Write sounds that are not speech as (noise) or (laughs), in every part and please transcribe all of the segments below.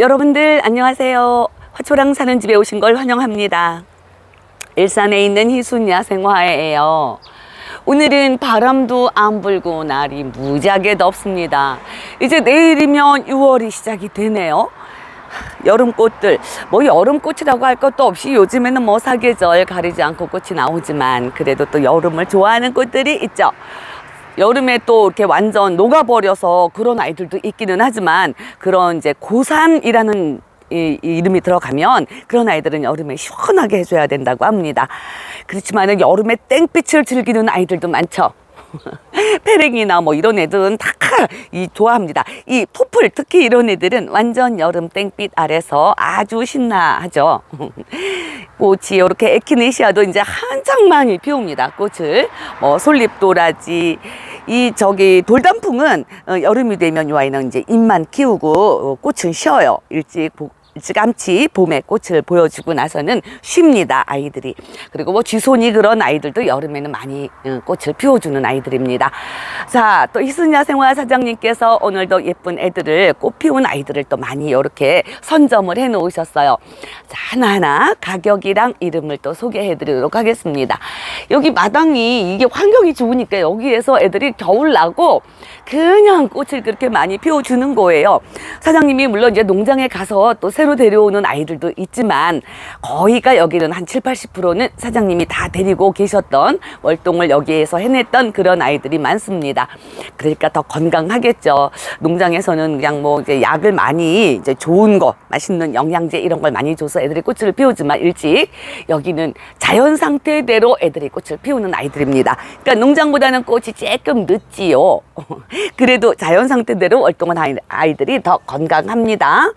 여러분들 안녕하세요. 화초랑 사는 집에 오신 걸 환영합니다. 일산에 있는 희순 야생화예요. 오늘은 바람도 안 불고 날이 무지하게 덥습니다. 이제 내일이면 6월이 시작이 되네요. 여름꽃들 뭐 여름꽃이라고 할 것도 없이 요즘에는 뭐 사계절 가리지 않고 꽃이 나오지만 그래도 또 여름을 좋아하는 꽃들이 있죠. 여름에 또 이렇게 완전 녹아버려서 그런 아이들도 있기는 하지만 그런 이제 고산이라는 이, 이 이름이 들어가면 그런 아이들은 여름에 시원하게 해줘야 된다고 합니다. 그렇지만은 여름에 땡빛을 즐기는 아이들도 많죠. (laughs) 페랭이나 뭐 이런 애들은 다 이 좋아합니다. 이 포플 특히 이런 애들은 완전 여름 땡빛 아래서 아주 신나하죠. (laughs) 꽃이 이렇게 에키네시아도 이제 한창 많이 피웁니다. 꽃을 뭐 솔잎도라지 이 저기 돌단풍은 어, 여름이 되면 이 아이는 이제 잎만 키우고 어, 꽃은 쉬어요. 일찍 복 일찌감치 봄에 꽃을 보여주고 나서는 쉽니다 아이들이. 그리고 뭐 쥐손이 그런 아이들도 여름에는 많이 어, 꽃을 피워주는 아이들입니다. 자 또 희순야 생화 사장님께서 오늘도 예쁜 애들을 꽃 피운 아이들을 또 많이 이렇게 선점을 해 놓으셨어요. 자 하나하나 가격이랑 이름을 또 소개해 드리도록 하겠습니다. 여기 마당이 이게 환경이 좋으니까 여기에서 애들이 겨울 나고 그냥 꽃을 그렇게 많이 피워주는 거예요 사장님이 물론 이제 농장에 가서 또 새로 데려오는 아이들도 있지만 거의가 여기는 한 7, 80%는 사장님이 다 데리고 계셨던 월동을 여기에서 해냈던 그런 아이들이 많습니다. 그러니까 더 건강하겠죠. 농장에서는 그냥 뭐 이제 약을 많이 이제 좋은 거, 맛있는 영양제 이런 걸 많이 줘서 애들이 꽃을 피우지만 일찍 여기는 자연 상태대로 애들이 꽃을 피우는 아이들입니다. 그러니까 농장보다는 꽃이 조금 늦지요. 그래도 자연 상태대로 월동한 아이- 아이들이 더 건강합니다.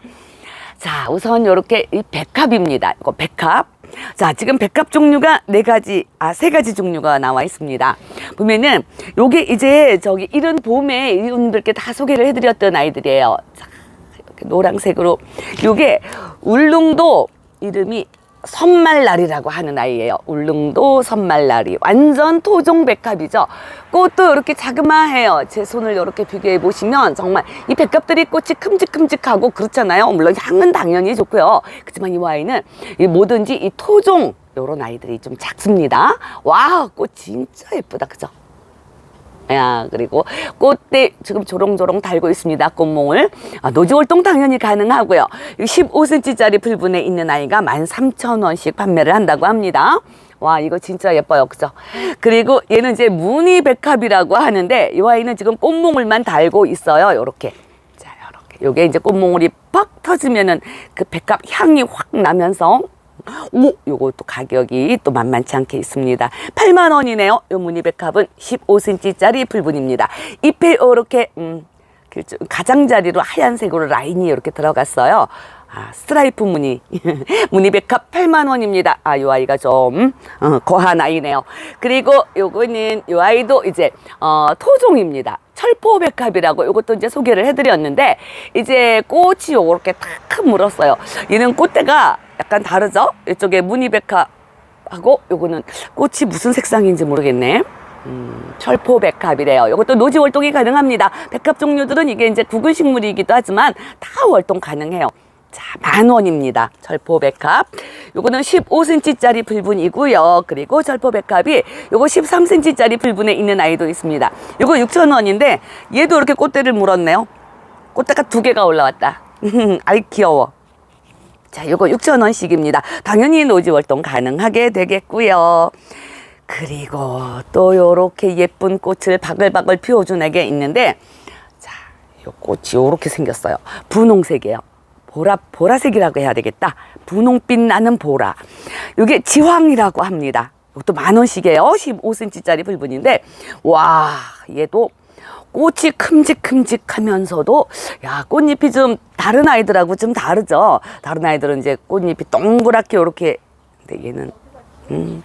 자, 우선 요렇게 이 백합입니다. 이거 백합. 자, 지금 백합 종류가 네 가지, 아, 세 가지 종류가 나와 있습니다. 보면은 요게 이제 저기 이른 봄에 이분들께 다 소개를 해드렸던 아이들이에요. 자, 이렇게 노란색으로. 요게 울릉도 이름이 선말날이라고 하는 아이예요. 울릉도 선말날이 완전 토종 백합이죠. 꽃도 이렇게 자그마해요. 제 손을 이렇게 비교해 보시면 정말 이 백합들이 꽃이 큼직큼직하고 그렇잖아요. 물론 향은 당연히 좋고요. 그렇지만 이 와인은 이 뭐든지 이 토종 요런 아이들이 좀 작습니다. 와, 꽃 진짜 예쁘다. 그죠? 야, 그리고 꽃대 지금 조롱조롱 달고 있습니다. 꽃몽을. 아, 노지 활동 당연히 가능하고요. 15cm짜리 풀분에 있는 아이가 13,000원씩 판매를 한다고 합니다. 와, 이거 진짜 예뻐요. 그죠? 그리고 얘는 이제 무늬백합이라고 하는데 이 아이는 지금 꽃몽을만 달고 있어요. 요렇게. 자, 요렇게. 요게 이제 꽃몽울이 팍 터지면은 그 백합 향이 확 나면서 오, 요것도 가격이 또 만만치 않게 있습니다. 8만 원이네요. 요 무늬백합은 15cm짜리 풀분입니다. 잎에 이렇게 음, 길쭉 가장자리로 하얀색으로 라인이 이렇게 들어갔어요. 아, 스트라이프 무늬. (laughs) 무늬백합 8만 원입니다. 아, 요 아이가 좀 어, 거한 아이네요. 그리고 요거는 요 아이도 이제 어, 토종입니다. 철포백합이라고 이것도 이제 소개를 해드렸는데 이제 꽃이 요렇게 탁 물었어요. 얘는 꽃대가 약간 다르죠? 이쪽에 무늬백합하고 요거는 꽃이 무슨 색상인지 모르겠네. 음, 철포백합이래요. 이것도 노지 월동이 가능합니다. 백합 종류들은 이게 이제 구근 식물이기도 하지만 다 월동 가능해요. 자, 만 원입니다. 철포백합. 요거는 15cm짜리 불분이고요. 그리고 철포백합이 요거 13cm짜리 불분에 있는 아이도 있습니다. 요거 6천 원인데 얘도 이렇게 꽃대를 물었네요. 꽃대가 두 개가 올라왔다. (laughs) 아이 귀여워. 자, 요거 6,000원씩입니다. 당연히 노지 월동 가능하게 되겠고요. 그리고 또 요렇게 예쁜 꽃을 바글바글 피워준 애게 있는데 자, 요 꽃이 요렇게 생겼어요. 분홍색이에요. 보라, 보라색이라고 해야 되겠다. 분홍빛 나는 보라. 요게 지황이라고 합니다. 이것도 만 원씩이에요. 15cm짜리 불분인데, 와, 얘도 꽃이 큼직큼직하면서도 야 꽃잎이 좀 다른 아이들하고 좀 다르죠. 다른 아이들은 이제 꽃잎이 동그랗게 이렇게 근데 얘는 음,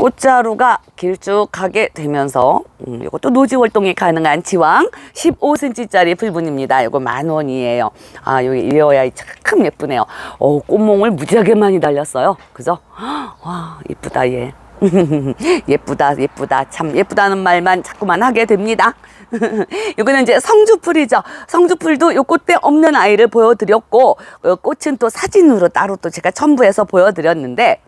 꽃자루가 길쭉하게 되면서 음, 이것도 노지 활동이 가능한 지왕 15cm짜리 풀분입니다. 이거 만 원이에요. 아 여기 이어야 참 예쁘네요. 어 꽃몽을 무지하게 많이 달렸어요. 그죠? 와 이쁘다 얘. (laughs) 예쁘다, 예쁘다. 참 예쁘다는 말만 자꾸만 하게 됩니다. (laughs) 이거는 이제 성주풀이죠. 성주풀도 요 꽃대 없는 아이를 보여드렸고, 요 꽃은 또 사진으로 따로 또 제가 첨부해서 보여드렸는데,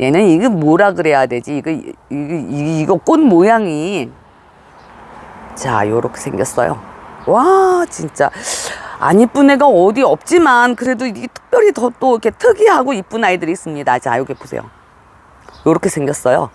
얘는 이거 뭐라 그래야 되지? 이거, 이거, 이거 꽃 모양이. 자, 요렇게 생겼어요. 와, 진짜. 안 이쁜 애가 어디 없지만, 그래도 이게 특별히 더 또 이렇게 특이하고 이쁜 아이들이 있습니다. 자, 여기 보세요. 요렇게 생겼어요.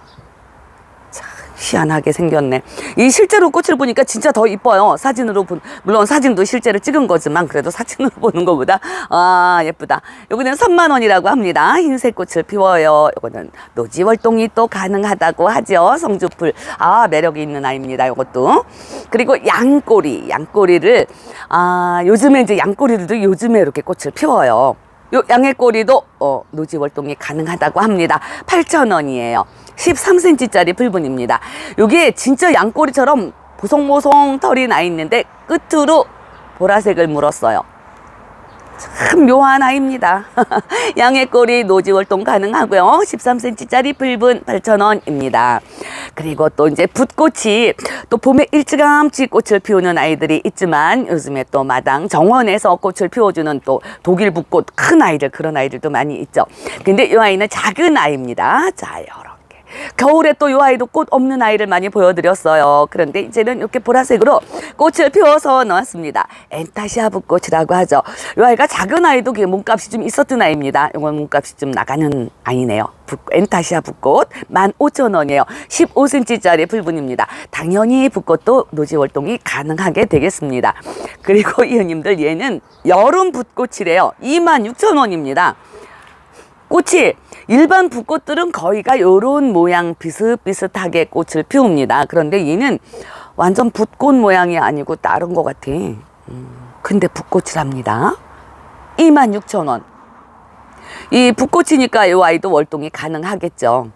참 희한하게 생겼네. 이 실제로 꽃을 보니까 진짜 더 이뻐요. 사진으로 본, 물론 사진도 실제로 찍은 거지만 그래도 사진으로 (laughs) 보는 것보다 아 예쁘다. 요거는 3만 원이라고 합니다. 흰색 꽃을 피워요. 요거는 노지 월동이 또 가능하다고 하죠. 성주풀. 아 매력이 있는 아이입니다. 요것도. 그리고 양꼬리, 양꼬리를 아 요즘에 이제 양꼬리들도 요즘에 이렇게 꽃을 피워요. 요 양의 꼬리도 어, 노지 월동이 가능하다고 합니다. 8,000원이에요. 13cm짜리 불분입니다. 요게 진짜 양꼬리처럼 보송보송 털이 나 있는데 끝으로 보라색을 물었어요. 참 묘한 아이입니다. (laughs) 양의 꼬리 노지 월동 가능하고요. 13cm짜리 불분 8,000원입니다. 그리고 또 이제 붓꽃이 또 봄에 일찌감치 꽃을 피우는 아이들이 있지만 요즘에 또 마당 정원에서 꽃을 피워주는 또 독일 붓꽃 큰 아이들 그런 아이들도 많이 있죠. 근데 이 아이는 작은 아이입니다. 자, 요렇게. 겨울에 또이 아이도 꽃 없는 아이를 많이 보여드렸어요. 그런데 이제는 이렇게 보라색으로 꽃을 피워서 나왔습니다. 엔타시아 붓꽃이라고 하죠. 이 아이가 작은 아이도 그 몸값이 좀 있었던 아이입니다. 이건 몸값이 좀 나가는 아이네요. 붓- 엔타시아 붓꽃 15,000원이에요. 15cm짜리 불분입니다. 당연히 붓꽃도 노지 월동이 가능하게 되겠습니다. 그리고 (laughs) 이은님들 얘는 여름 붓꽃이래요. 26,000원입니다. 꽃이 일반 붓꽃들은 거의가 요런 모양 비슷비슷하게 꽃을 피웁니다. 그런데 얘는 완전 붓꽃 모양이 아니고 다른 것 같아. 음, 근데 붓꽃이랍니다. 26,000원. 이 붓꽃이니까 이 아이도 월동이 가능하겠죠.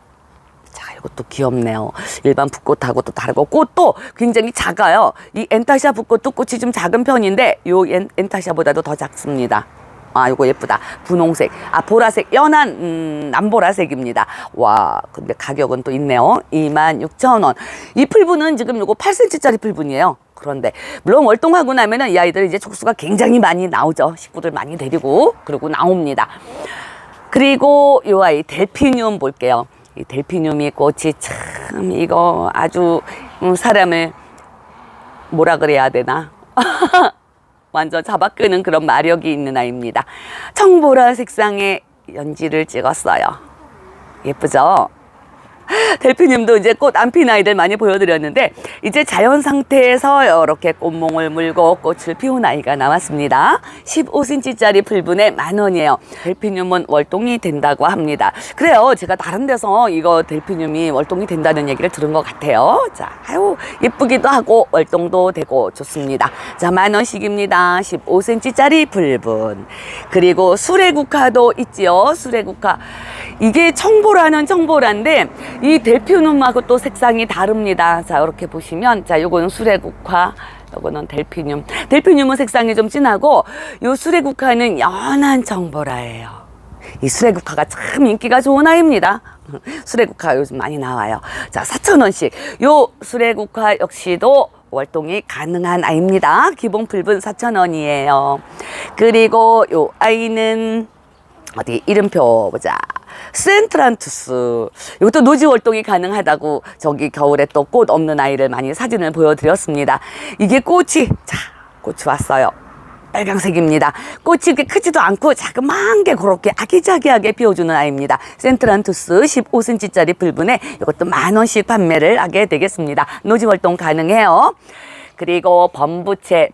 자, 이것도 귀엽네요. 일반 붓꽃하고 또 다르고 꽃도 굉장히 작아요. 이 엔타시아 붓꽃도 꽃이 좀 작은 편인데 요 엔, 엔타시아보다도 더 작습니다. 아, 이거 예쁘다. 분홍색. 아, 보라색. 연한, 음, 남보라색입니다. 와, 근데 가격은 또 있네요. 26,000원. 이 풀분은 지금 요거 8cm짜리 풀분이에요. 그런데, 물론 월동하고 나면은 이 아이들 이제 촉수가 굉장히 많이 나오죠. 식구들 많이 데리고. 그리고 나옵니다. 그리고 요 아이 델피늄 볼게요. 이 델피늄이 꽃이 참 이거 아주 음, 사람을 뭐라 그래야 되나? (laughs) 완전 잡아 끄는 그런 마력이 있는 아이입니다. 청보라 색상의 연지를 찍었어요. 예쁘죠? (laughs) 델피님도 이제 꽃 안 핀 아이들 많이 보여드렸는데 이제 자연 상태에서 이렇게 꽃몽을 물고 꽃을 피운 아이가 나왔습니다. 15cm짜리 풀분에 만 원이에요. 델피늄은 월동이 된다고 합니다. 그래요. 제가 다른 데서 이거 델피늄이 월동이 된다는 얘기를 들은 것 같아요. 자, 아유 예쁘기도 하고 월동도 되고 좋습니다. 자, 만 원씩입니다. 15cm짜리 풀분. 그리고 수레국화도 있지요. 수레국화. 이게 청보라는 청보라인데 이 델피늄하고 또 색상이 다릅니다. 자, 이렇게 보시면 자, 요거는 수레국화, 요거는 델피늄. 델피늄은 색상이 좀 진하고 요 수레국화는 연한 청보라예요. 이 수레국화가 참 인기가 좋은 아이입니다. (laughs) 수레국화 요즘 많이 나와요. 자, 4,000원씩. 요 수레국화 역시도 월동이 가능한 아이입니다. 기본 풀분 4,000원이에요. 그리고 요 아이는 어디 이름표 보자. 센트란투스. 이것도 노지 월동이 가능하다고 저기 겨울에 또 꽃 없는 아이를 많이 사진을 보여드렸습니다. 이게 꽃이 자 꽃이 왔어요. 빨강색입니다. 꽃이 그렇게 크지도 않고 자그마한 게 그렇게 아기자기하게 피워주는 아이입니다. 센트란투스 15cm짜리 불분에 이것도 만 원씩 판매를 하게 되겠습니다. 노지 월동 가능해요. 그리고 범부채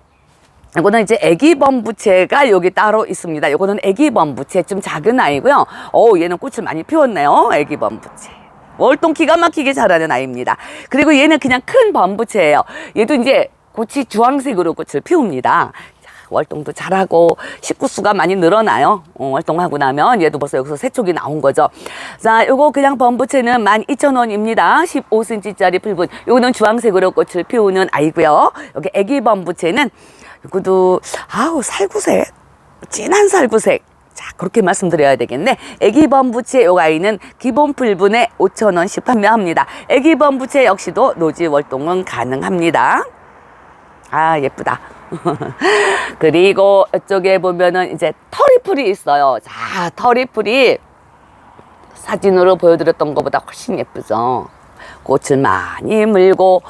이거는 이제 애기 범 부채가 여기 따로 있습니다. 이거는 애기 범 부채 좀 작은 아이고요. 어, 얘는 꽃을 많이 피웠네요. 애기 범 부채. 월동 기가 막히게 자라는 아이입니다. 그리고 얘는 그냥 큰 범부채예요. 얘도 이제 꽃이 주황색으로 꽃을 피웁니다. 자, 월동도 잘하고 식구수가 많이 늘어나요. 어, 월동하고 나면 얘도 벌써 여기서 새촉이 나온 거죠. 자, 요거 그냥 범부채는 12,000원입니다. 15cm짜리 풀분. 요거는 주황색으로 꽃을 피우는 아이고요. 여기 애기 범부채는 이것도 아우 살구색 진한 살구색 자, 그렇게 말씀드려야 되겠네. 애기범부채 요 아이는 기본 풀분에 5,000원씩 판매합니다. 애기범부채 역시도 노지 월동은 가능합니다. 아, 예쁘다. (laughs) 그리고 이쪽에 보면은 이제 터리풀이 있어요. 자, 터리풀이 사진으로 보여드렸던 것보다 훨씬 예쁘죠. 꽃을 많이 물고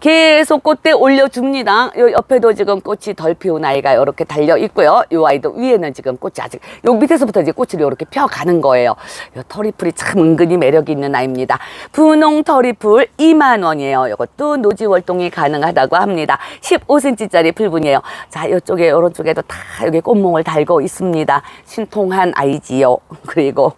계속 꽃대 올려줍니다. 요 옆에도 지금 꽃이 덜 피운 아이가 이렇게 달려 있고요. 요 아이도 위에는 지금 꽃이 아직 요 밑에서부터 이제 꽃을 이렇게 펴가는 거예요. 요 터리풀이 참 은근히 매력이 있는 아이입니다. 분홍 터리풀 2만 원이에요. 이것도 노지 월동이 가능하다고 합니다. 15cm짜리 풀분이에요. 자, 이쪽에 오른쪽에도 다 여기 꽃몽을 달고 있습니다. 신통한 아이지요. (laughs) 그리고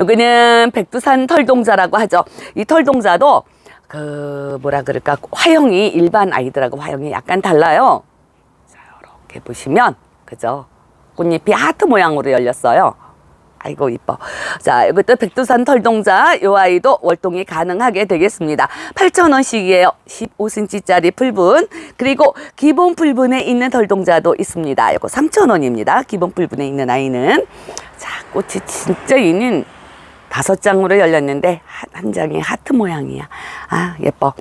여기는 백두산 털동자라고 하죠. 이 털동자도 그 뭐라 그럴까 화형이 일반 아이들하고 화형이 약간 달라요. 자 이렇게 보시면 그죠? 꽃잎이 하트 모양으로 열렸어요. 아이고 이뻐. 자 이것도 백두산 털동자 요 아이도 월동이 가능하게 되겠습니다. 8,000원씩이에요. 15cm짜리 풀분 그리고 기본 풀분에 있는 털동자도 있습니다. 이거 3,000원입니다. 기본 풀분에 있는 아이는 자 꽃이 진짜 있는 다섯 장으로 열렸는데 한, 한 장이 하트 모양이야. 아 예뻐.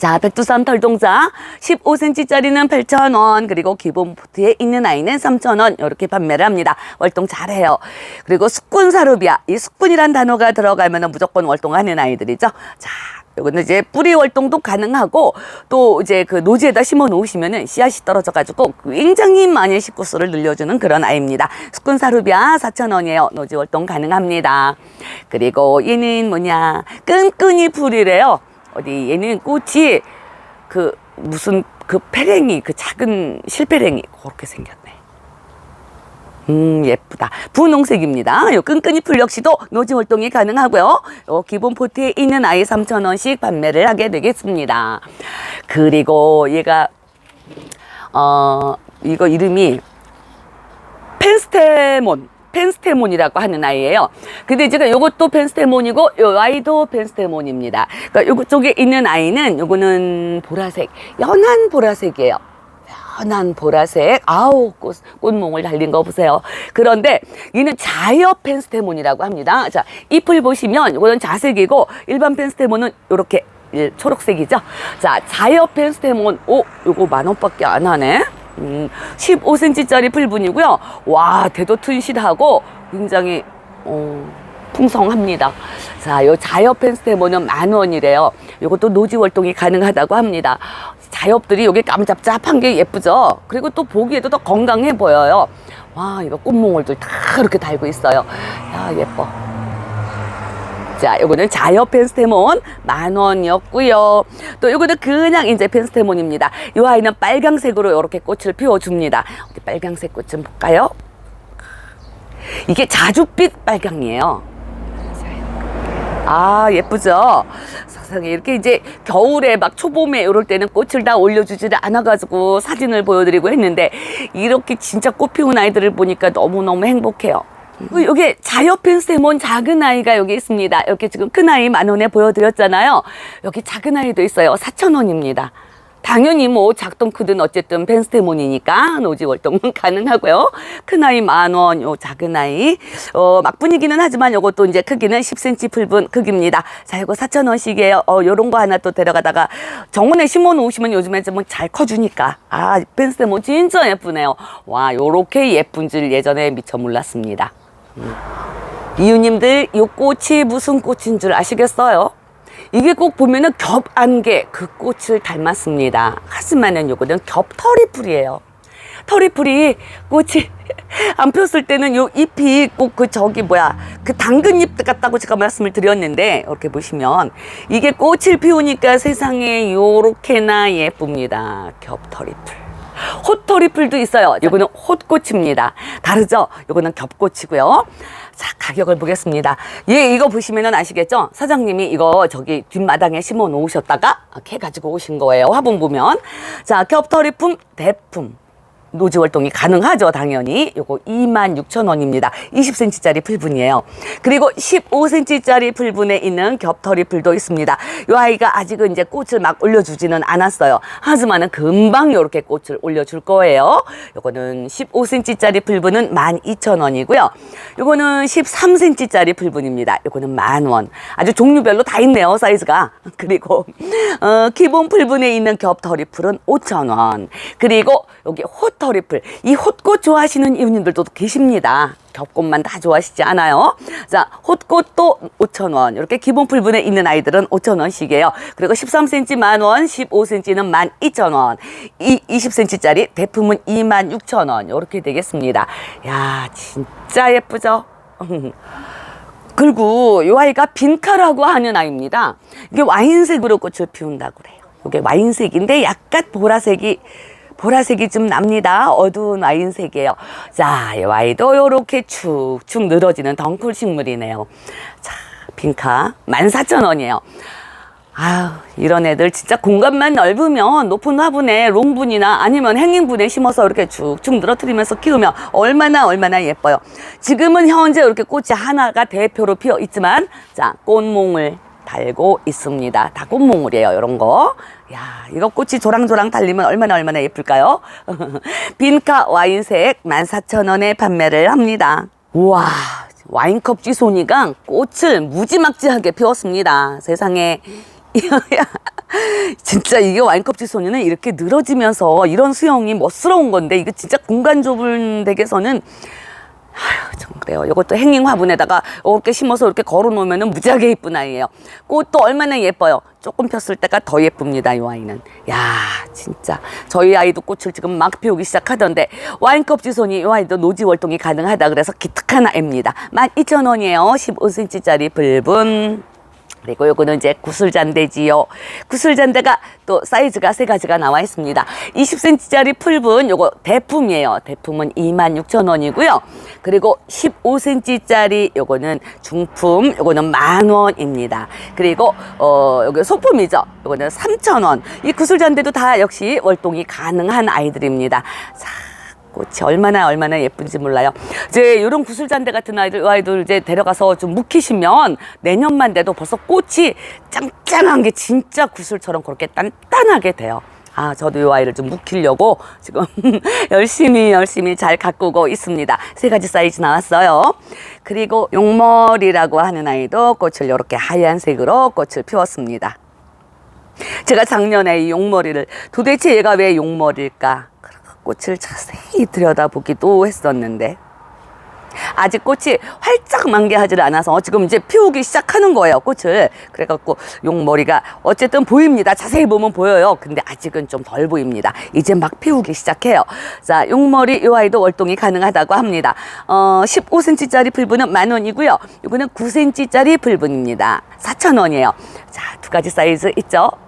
자, 백두산 털동자 15cm짜리는 8,000원, 그리고 기본 포트에 있는 아이는 3,000원, 이렇게 판매를 합니다. 월동 잘해요. 그리고 숙군 사루비아, 이 숙군이란 단어가 들어가면 무조건 월동하는 아이들이죠. 자, 요거는 이제 뿌리 월동도 가능하고 또 이제 그 노지에다 심어 놓으시면은 씨앗이 떨어져 가지고 굉장히 많은 식구수를 늘려주는 그런 아이입니다. 숙군 사루비아 4,000원이에요. 노지 월동 가능합니다. 그리고 얘는 뭐냐 끈끈이 풀이래요. 어디 얘는 꽃이 그 무슨 그 페랭이 그 작은 실페랭이 그렇게 생겼네. 음 예쁘다 분홍색입니다 요 끈끈이 풀 역시도 노지 활동이 가능하고요 요 기본 포트에 있는 아이 3,000원씩 판매를 하게 되겠습니다 그리고 얘가 어 이거 이름이 펜스테몬 펜스테몬이라고 하는 아이예요. 근데 제가 요것도 펜스테몬이고 요 아이도 펜스테몬입니다. 그러니까 요거 쪽에 있는 아이는 요거는 보라색, 연한 보라색이에요. 연한 보라색, 아우 꽃, 꽃몽을 달린 거 보세요. 그런데 얘는 자엽 펜스테몬이라고 합니다. 자, 잎을 보시면 요거는 자색이고 일반 펜스테몬은 요렇게 일- 초록색이죠. 자, 자엽 펜스테몬, 오, 요거 만 원밖에 안 하네. 음, 15cm짜리 풀분이고요. 와, 대도 튼실하고 굉장히 어, 풍성합니다. 자, 요 자엽 펜스테모는 만 원이래요. 요것도 노지 월동이 가능하다고 합니다. 자엽들이 여기 깜잡잡한 게 예쁘죠? 그리고 또 보기에도 더 건강해 보여요. 와, 이거 꽃몽울들 다 이렇게 달고 있어요. 야, 예뻐. 자, 요거는 자엽 펜스테몬 만 원이었고요. 또 요거는 그냥 이제 펜스테몬입니다. 요 아이는 빨강색으로 이렇게 꽃을 피워줍니다. 빨강색 꽃 좀 볼까요? 이게 자줏빛 빨강이에요. 아, 예쁘죠? 세상에 이렇게 이제 겨울에 막 초봄에 이럴 때는 꽃을 다 올려주지를 않아가지고 사진을 보여드리고 했는데 이렇게 진짜 꽃 피운 아이들을 보니까 너무너무 행복해요. 그 여기 자엽 펜스테몬 작은 아이가 여기 있습니다. 이렇게 지금 큰 아이 만 원에 보여드렸잖아요. 여기 작은 아이도 있어요. 4천 원입니다. 당연히 뭐 작든 크든 어쨌든 펜스테몬이니까 노지 월동은 (laughs) 가능하고요. 큰 아이 만 원, 요 작은 아이 어, 막 분위기는 하지만 요것도 이제 크기는 10cm 풀분 크기입니다. 자, 이거 4천 원씩이에요. 어, 요런 거 하나 또 데려가다가 정원에 심어 놓으시면 요즘에 좀잘 커주니까 아 펜스테몬 진짜 예쁘네요. 와, 요렇게 예쁜 줄 예전에 미처 몰랐습니다. 이웃님들 이 꽃이 무슨 꽃인 줄 아시겠어요? 이게 꼭 보면은 겹안개 그 꽃을 닮았습니다. 하지만은 요거는 겹터리풀이에요. 터리풀이 꽃이 (laughs) 안 폈을 때는 요 잎이 꼭 그 저기 뭐야 그 당근 잎 같다고 제가 말씀을 드렸는데 이렇게 보시면 이게 꽃을 피우니까 세상에 요렇게나 예쁩니다. 겹터리풀. 헛터리풀도 있어요. 요거는 헛꽃입니다. 다르죠? 요거는 겹꽃이고요. 자, 가격을 보겠습니다. 예, 이거 보시면은 아시겠죠? 사장님이 이거 저기 뒷마당에 심어 놓으셨다가 캐 가지고 오신 거예요. 화분 보면. 자, 겹터리품, 대품. 노지 활동이 가능하죠, 당연히. 요거 26,000원입니다. 20cm짜리 풀분이에요. 그리고 15cm짜리 풀분에 있는 겹털이 풀도 있습니다. 요 아이가 아직은 이제 꽃을 막 올려주지는 않았어요. 하지만은 금방 요렇게 꽃을 올려줄 거예요. 요거는 15cm짜리 풀분은 12,000원이고요. 요거는 13cm짜리 풀분입니다. 요거는 만원. 아주 종류별로 다 있네요, 사이즈가. (laughs) 그리고, 어, 기본 풀분에 있는 겹털이 풀은 5,000원. 그리고 여기 호터 리 풀. 이 헛꽃 좋아하시는 이웃님들도 계십니다. 겹꽃만 다 좋아하시지 않아요. 자, 헛꽃도 5,000원. 이렇게 기본 풀분에 있는 아이들은 5,000원씩이에요. 그리고 13cm 만원, 15cm는 12,000원. 이 20cm짜리 대품은 26,000원. 이렇게 되겠습니다. 야, 진짜 예쁘죠? (laughs) 그리고 이 아이가 빈카라고 하는 아이입니다. 이게 와인색으로 꽃을 피운다고 그래요. 이게 와인색인데 약간 보라색이 보라색이 좀 납니다. 어두운 와인색이에요. 자, 이 아이도 이렇게 축축 늘어지는 덩쿨 식물이네요. 자, 빈카 14,000원이에요. 아유, 이런 애들 진짜 공간만 넓으면 높은 화분에 롱분이나 아니면 행잉분에 심어서 이렇게 쭉쭉 늘어뜨리면서 키우면 얼마나 얼마나 예뻐요. 지금은 현재 이렇게 꽃이 하나가 대표로 피어 있지만, 자, 꽃몽을 달고 있습니다. 다 꽃몽울이에요, 이런 거. 야, 이거 꽃이 조랑조랑 달리면 얼마나 얼마나 예쁠까요? (laughs) 빈카 와인색 14,000원에 판매를 합니다. 우와, 와인컵 쥐소니가 꽃을 무지막지하게 피웠습니다. 세상에. (laughs) 진짜 이게 와인컵 쥐소니는 이렇게 늘어지면서 이런 수영이 멋스러운 건데 이거 진짜 공간 좁은 댁에서는 좀 그래요. 이것도 행잉 화분에다가 이렇게 심어서 이렇게 걸어 놓으면 무지하게 예쁜 아이예요. 꽃도 얼마나 예뻐요. 조금 폈을 때가 더 예쁩니다. 이 와인은. 야, 진짜. 저희 아이도 꽃을 지금 막 피우기 시작하던데 와인컵 지손이 이 아이도 노지 월동이 가능하다 그래서 기특한 아이입니다. 12,000원이에요. 15cm짜리 붉은. 그리고 요거는 이제 구슬잔대지요. 구슬잔대가 또 사이즈가 세 가지가 나와 있습니다. 20cm짜리 풀분 요거 대품이에요. 대품은 26,000원이고요. 그리고 15cm짜리 요거는 중품 요거는 만 원입니다. 그리고 어 요거 소품이죠. 요거는 3,000원. 이 구슬잔대도 다 역시 월동이 가능한 아이들입니다. 자, 꽃이 얼마나 얼마나 예쁜지 몰라요. 이제 이런 구슬잔대 같은 아이들 아이들 이제 데려가서 좀 묵히시면 내년만 돼도 벌써 꽃이 짱짱한 게 진짜 구슬처럼 그렇게 단단하게 돼요. 아, 저도 이 아이를 좀 묵히려고 지금 (laughs) 열심히 열심히 잘 가꾸고 있습니다. 세 가지 사이즈 나왔어요. 그리고 용머리라고 하는 아이도 꽃을 이렇게 하얀색으로 꽃을 피웠습니다. 제가 작년에 이 용머리를 도대체 얘가 왜 용머리일까? 꽃을 자세히 들여다보기도 했었는데 아직 꽃이 활짝 만개하지 않아서 지금 이제 피우기 시작하는 거예요 꽃을. 그래갖고 용머리가 어쨌든 보입니다. 자세히 보면 보여요. 근데 아직은 좀 덜 보입니다. 이제 막 피우기 시작해요. 자 용머리 이 아이도 월동이 가능하다고 합니다. 어 15cm짜리 풀분은 만 원이고요. 이거는 9cm짜리 풀분입니다. 4,000원이에요. 자 두 가지 사이즈 있죠? 아,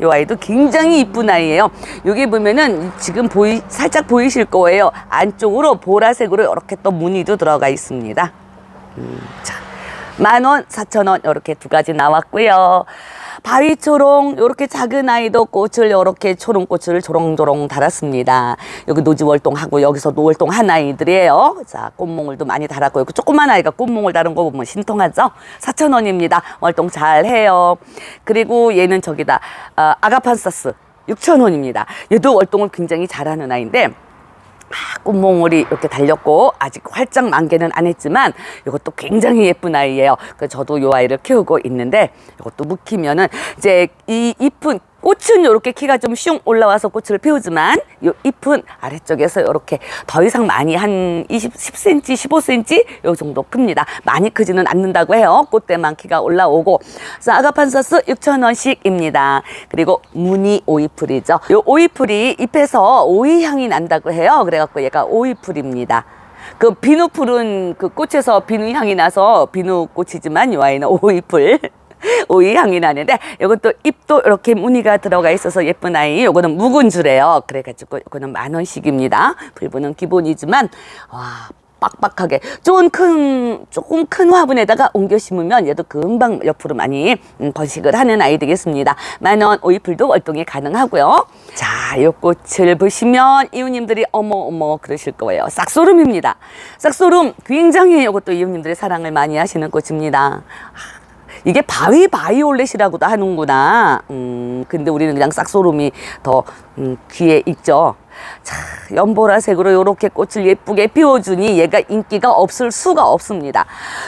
이 아이도 굉장히 이쁜 아이예요. 여기 보면은 지금 보이 살짝 보이실 거예요. 안쪽으로 보라색으로 이렇게 또 무늬도 들어가 있습니다. 음, 자, 만 원, 사천 원 이렇게 두 가지 나왔고요. 바위초롱 이렇게 작은 아이도 꽃을 이렇게 초롱꽃을 조롱조롱 달았습니다. 여기 노지 월동하고 여기서 노월동 한 아이들이에요. 자 꽃몽울도 많이 달았고 여기 조그만 아이가 꽃몽울 다른 거 보면 신통하죠? 4천 원입니다. 월동 잘 해요. 그리고 얘는 저기다 아, 아가판사스 6천 원입니다. 얘도 월동을 굉장히 잘하는 아이인데. 아, 꽃몽울이 이렇게 달렸고 아직 활짝 만개는 안 했지만 이것도 굉장히 예쁜 아이예요. 그래서 저도 이 아이를 키우고 있는데 이것도 묵히면은 이제 이 잎은 꽃은 이렇게 키가 좀 슝 올라와서 꽃을 피우지만 이 잎은 아래쪽에서 이렇게 더 이상 많이 한 20, 10cm, 15cm 요 정도 큽니다. 많이 크지는 않는다고 해요. 꽃대만 키가 올라오고. 자, 아가판서스 6,000원씩입니다. 그리고 무늬 오이풀이죠. 요 오이풀이 잎에서 오이 향이 난다고 해요. 그래갖고 얘가 오이풀입니다. 그 비누풀은 그 꽃에서 비누 향이 나서 비누 꽃이지만 이 아이는 오이풀. (laughs) 오이 향이 나는데 이것도 잎도 이렇게 무늬가 들어가 있어서 예쁜 아이 요거는 묵은 줄이에요 그래가지고 이거는 만 원씩입니다 불분은 기본이지만 와 빡빡하게 조금 큰 조금 큰 화분에다가 옮겨 심으면 얘도 금방 옆으로 많이 음, 번식을 하는 아이 되겠습니다. 만원 오이풀도 월동이 가능하고요. 자, 이 꽃을 보시면 이웃님들이 어머 어머 그러실 거예요. 싹소름입니다. 싹소름 굉장히 이것도 이웃님들의 사랑을 많이 하시는 꽃입니다. 이게 바위 바이올렛이라고도 하는구나. 음, 근데 우리는 그냥 싹소름이 더 음, 귀에 익죠. 자, 연보라색으로 요렇게 꽃을 예쁘게 피워주니 얘가 인기가 없을 수가 없습니다.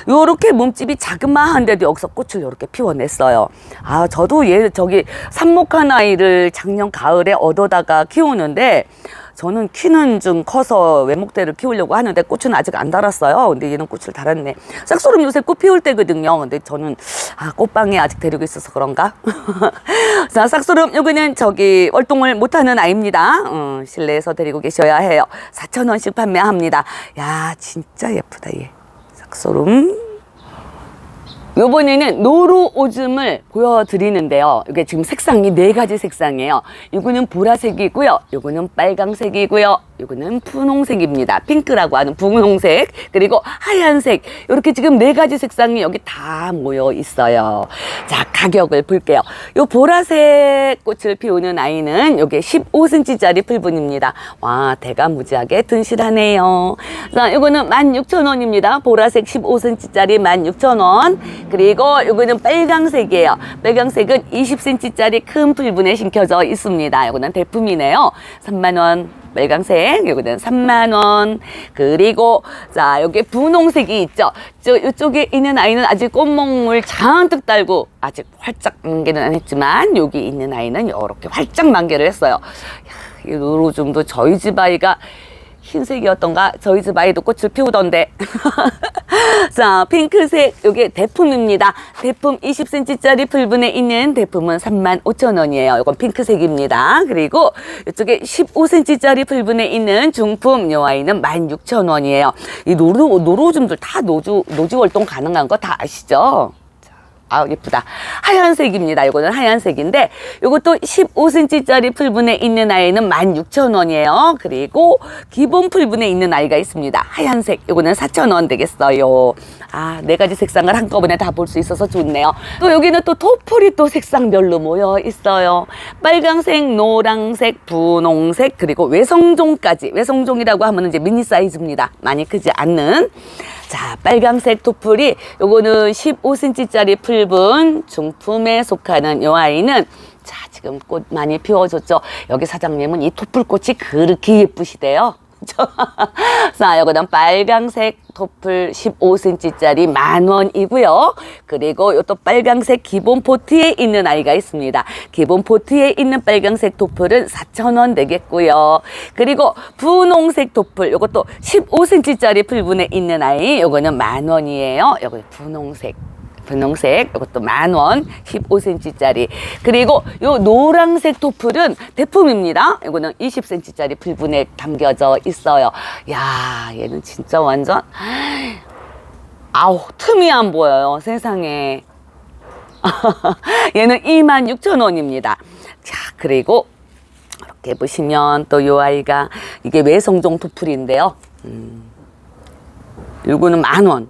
요렇게 몸집이 자그마한데도 여기서 꽃을 요렇게 피워냈어요. 아, 저도 얘, 저기 삽목한 아이를 작년 가을에 얻어다가 키우는데 저는 키는 좀 커서 외목대를 키우려고 하는데 꽃은 아직 안 달았어요. 근데 얘는 꽃을 달았네. 싹소름 요새 꽃 피울 때거든요. 근데 저는 아, 꽃방에 아직 데리고 있어서 그런가? (laughs) 자, 싹소름 요거는 저기 월동을 못하는 아이입니다. 어, 실내에서 데리고 계셔야 해요. 4,000원씩 판매합니다. 야, 진짜 예쁘다 얘. 싹소름. 요번에는 노루 오줌을 보여드리는데요. 이게 지금 색상이 네 가지 색상이에요. 이거는 보라색이고요. 요거는 빨강색이고요. 요거는 분홍색입니다. 핑크라고 하는 분홍색 그리고 하얀색 이렇게 지금 네 가지 색상이 여기 다 모여 있어요. 자 가격을 볼게요. 요 보라색 꽃을 피우는 아이는 요게 15cm짜리 풀분입니다. 와 대가무지하게 든실하네요. 자 요거는 16,000원입니다. 보라색 15cm짜리 16,000원. 그리고 요거는 빨강색이에요. 빨강색은 20cm짜리 큰 풀분에 심겨져 있습니다. 요거는 대품이네요. 3만 원. 빨강색 요거는 3만 원 그리고 자 여기 분홍색이 있죠 저 이쪽에 있는 아이는 아직 꽃몽을 잔뜩 달고 아직 활짝 만개는 안 했지만 여기 있는 아이는 이렇게 활짝 만개를 했어요 야, 이 노로줌도 저희 집 아이가 흰색이었던가? 저희 집 아이도 꽃을 피우던데. (laughs) 자 핑크색 요게 대품입니다. 대품 20cm짜리 풀분에 있는 대품은 35,000원이에요. 이건 핑크색입니다. 그리고 이쪽에 15cm짜리 풀분에 있는 중품 요 아이는 16,000원이에요. 이 노루, 노루줌들 다 노주, 노지 월동 가능한 거 다 아시죠? 아 예쁘다. 하얀색입니다. 이거는 하얀색인데 이것도 15cm짜리 풀분에 있는 아이는 16,000원이에요. 그리고 기본 풀분에 있는 아이가 있습니다. 하얀색. 이거는 4,000원 되겠어요. 아 네 가지 색상을 한꺼번에 다 볼 수 있어서 좋네요. 또 여기는 또 토플이 또 색상별로 모여 있어요. 빨강색 노랑색 분홍색 그리고 외성종까지. 외성종이라고 하면 이제 미니 사이즈입니다. 많이 크지 않는 자, 빨강색 토플이 요거는 15cm짜리 풀분 중품에 속하는 요 아이는 자, 지금 꽃 많이 피워줬죠. 여기 사장님은 이 토플꽃이 그렇게 예쁘시대요. (laughs) 자, 요거는 빨강색 토플 15cm짜리 만 원이고요. 그리고 요또 빨강색 기본 포트에 있는 아이가 있습니다. 기본 포트에 있는 빨강색 토플은 4,000원 되겠고요. 그리고 분홍색 토플 요것도 15cm짜리 풀분에 있는 아이 요거는 만 원이에요. 요거 분홍색 분홍색 이것도 만 원, 15cm짜리. 그리고 요 노란색 토플은 대품입니다. 이거는 20cm짜리 풀분에 담겨져 있어요. 야, 얘는 진짜 완전 아우 틈이 안 보여요 세상에. (laughs) 얘는 26,000원입니다. 자, 그리고 이렇게 보시면 또 요 아이가 이게 외성종 토플인데요. 음, 요거는 만 원.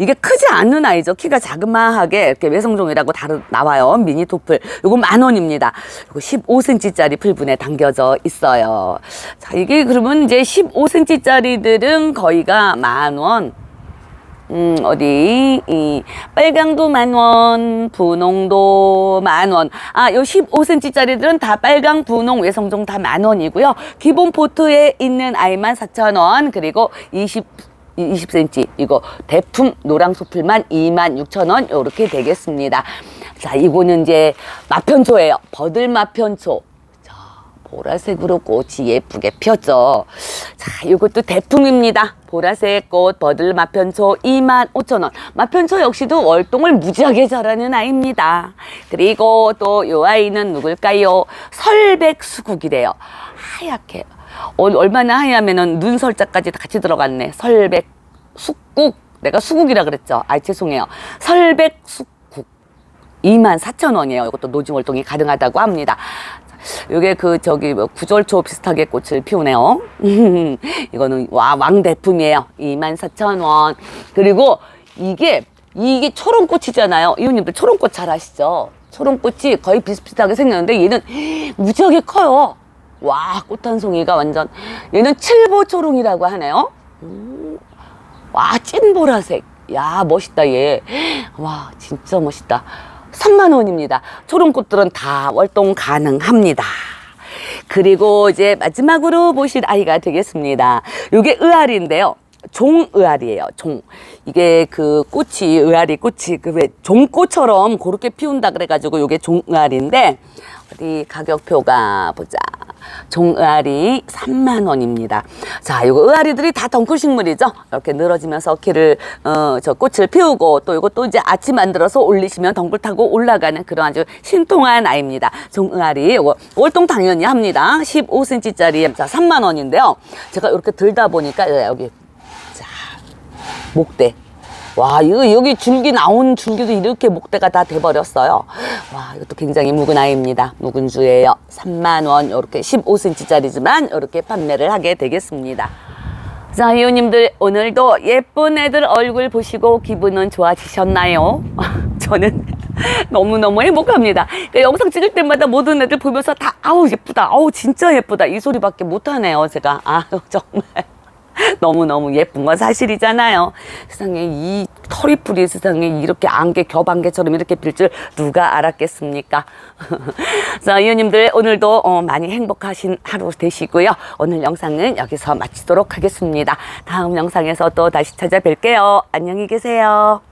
이게 크지 않는 아이죠. 키가 자그마하게 이렇게 외성종이라고 다르, 나와요. 미니 토플. 요거 만 원입니다. 요거 15cm짜리 풀분에 담겨져 있어요. 자, 이게 그러면 이제 15cm짜리들은 거의가 만 원. 음, 어디, 이, 빨강도 만 원, 분홍도 만 원. 아, 요 15cm짜리들은 다 빨강, 분홍, 외성종 다 만 원이고요. 기본 포트에 있는 아이만 4,000원, 그리고 20, 20cm 이거 대품 노랑 소플만 26,000원 요렇게 되겠습니다. 자, 이거는 이제 마편초예요. 버들 마편초. 자, 보라색으로 꽃이 예쁘게 폈죠. 자, 이것도 대품입니다. 보라색 꽃 버들 마편초 25,000원. 마편초 역시도 월동을 무지하게 잘하는 아이입니다. 그리고 또 이 아이는 누굴까요? 설백수국이래요. 하얗게. 어, 얼마나 하냐면은 눈설자까지 다 같이 들어갔네. 설백 숙국. 내가 수국이라 그랬죠. 아, 죄송해요. 설백 숙국. 24,000원이에요. 이것도 노지 월동이 가능하다고 합니다. 자, 요게 그 저기 뭐 구절초 비슷하게 꽃을 피우네요. (laughs) 이거는 와 왕대품이에요. 24,000원. 그리고 이게 이게 초롱꽃이잖아요. 이웃님들 초롱꽃 잘 아시죠? 초롱꽃이 거의 비슷비슷하게 생겼는데 얘는 무지하게 커요. 와, 꽃 한 송이가 완전 얘는 칠보 초롱이라고 하네요. 음, 와, 찐 보라색. 야, 멋있다 얘. 와, 진짜 멋있다. 3만 원입니다. 초롱꽃들은 다 월동 가능합니다. 그리고 이제 마지막으로 보실 아이가 되겠습니다. 요게 의아리인데요. 종의아리예요. 종. 이게 그 꽃이 의아리 꽃이 그 왜 종꽃처럼 그렇게 피운다 그래 가지고 요게 종의아리인데 어디 가격표가 보자. 종의아리 3만 원입니다. 자, 요거 의아리들이 다 덩쿨 식물이죠. 이렇게 늘어지면서 키를 어, 저 꽃을 피우고 또 이것도 이제 아치 만들어서 올리시면 덩굴 타고 올라가는 그런 아주 신통한 아이입니다. 종의아리 요거 월동 당연히 합니다. 15cm짜리 자 3만 원인데요. 제가 이렇게 들다 보니까 여기 자 목대. 와, 이거 여기 줄기 나온 줄기도 이렇게 목대가 다 돼버렸어요. 와, 이것도 굉장히 묵은 아이입니다. 묵은 주예요. 3만 원, 이렇게 15cm짜리지만 이렇게 판매를 하게 되겠습니다. 자, 이웃님들 오늘도 예쁜 애들 얼굴 보시고 기분은 좋아지셨나요? (laughs) 저는 너무너무 행복합니다. 그러니까 영상 찍을 때마다 모든 애들 보면서 다 아우 예쁘다. 아우 진짜 예쁘다. 이 소리밖에 못 하네요, 제가. 아, (laughs) 정말. (laughs) 너무너무 예쁜 건 사실이잖아요. 세상에 이 털이풀이 세상에 이렇게 안개, 겹안개처럼 이렇게 필줄 누가 알았겠습니까? (laughs) 자, 이웃님들 오늘도 어, 많이 행복하신 하루 되시고요. 오늘 영상은 여기서 마치도록 하겠습니다. 다음 영상에서 또 다시 찾아뵐게요. 안녕히 계세요.